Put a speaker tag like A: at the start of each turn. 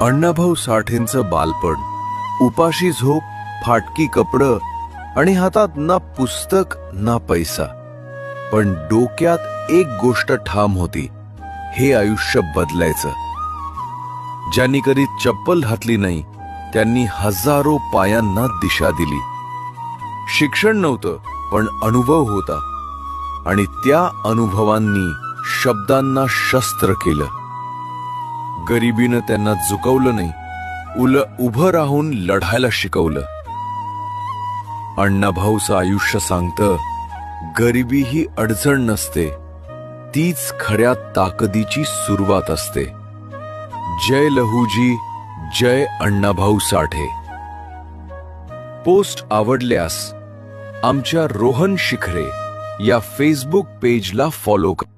A: अण्णाभाऊ साठेंचं बालपण. उपाशी झोप फाटकी कपडं आणि हातात ना पुस्तक ना पैसा. पण डोक्यात एक गोष्ट ठाम होती. हे आयुष्य बदलायचं. ज्यांनी कधी चप्पल घातली नाही त्यांनी हजारो पायांना दिशा दिली. शिक्षण नव्हतं पण अनुभव होता. आणि त्या अनुभवांनी शब्दांना शस्त्र केलं. गरिबीनं त्यांना झुकवलं नाही उल उभं राहून लढायला शिकवलं. अण्णाभाऊचं आयुष्य सांगतं गरिबी ही अडचण नसते तीच खऱ्या ताकदीची सुरुवात असते. जय लहूजी जय अण्णाभाऊ साठे. पोस्ट आवडल्यास आमच्या रोहन शिखरे या फेसबुक पेजला फॉलो करा.